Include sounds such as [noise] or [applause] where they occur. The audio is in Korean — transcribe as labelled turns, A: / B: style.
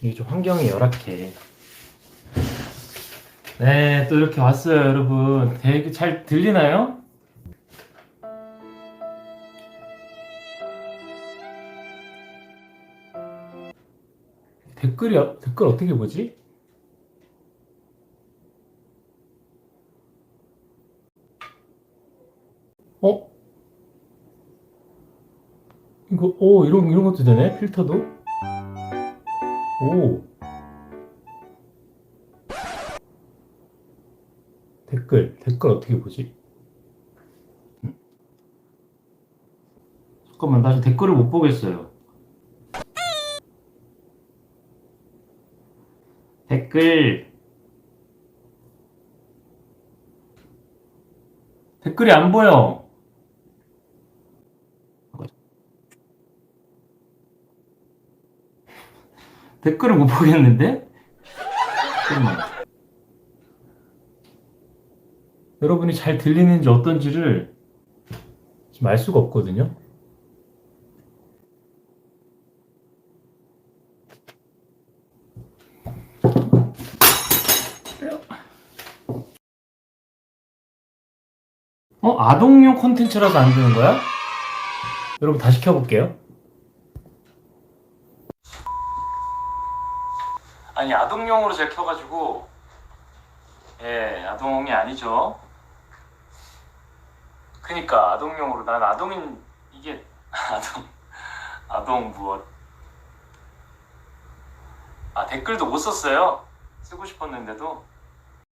A: 이게 좀 환경이 열악해. 네, 또 이렇게 왔어요, 여러분. 되게 잘 들리나요? 댓글이, 어- 댓글 어떻게 보지? 어? 이거, 오, 이런, 이런 것도 되네? 필터도? 오. 댓글, 댓글 어떻게 보지? 음. 잠깐만, 나 지금 댓글을 못 보겠어요. 댓글. 댓글이 안 보여. 댓글을 못 보겠는데? 잠깐만. 여러분이 잘 들리는지 어떤지를 지금 알 수가 없거든요. 어? 아동용 콘텐츠라서 안 되는 거야? 여러분 다시 켜볼게요. 아니 아동용으로 제가 켜가지고. 예 아동이 아니죠. 그니까 아동용으로. 난 아동인 이게 [laughs] 아동 아동 무엇. 아 댓글도 못 썼어요. 쓰고 싶었는데도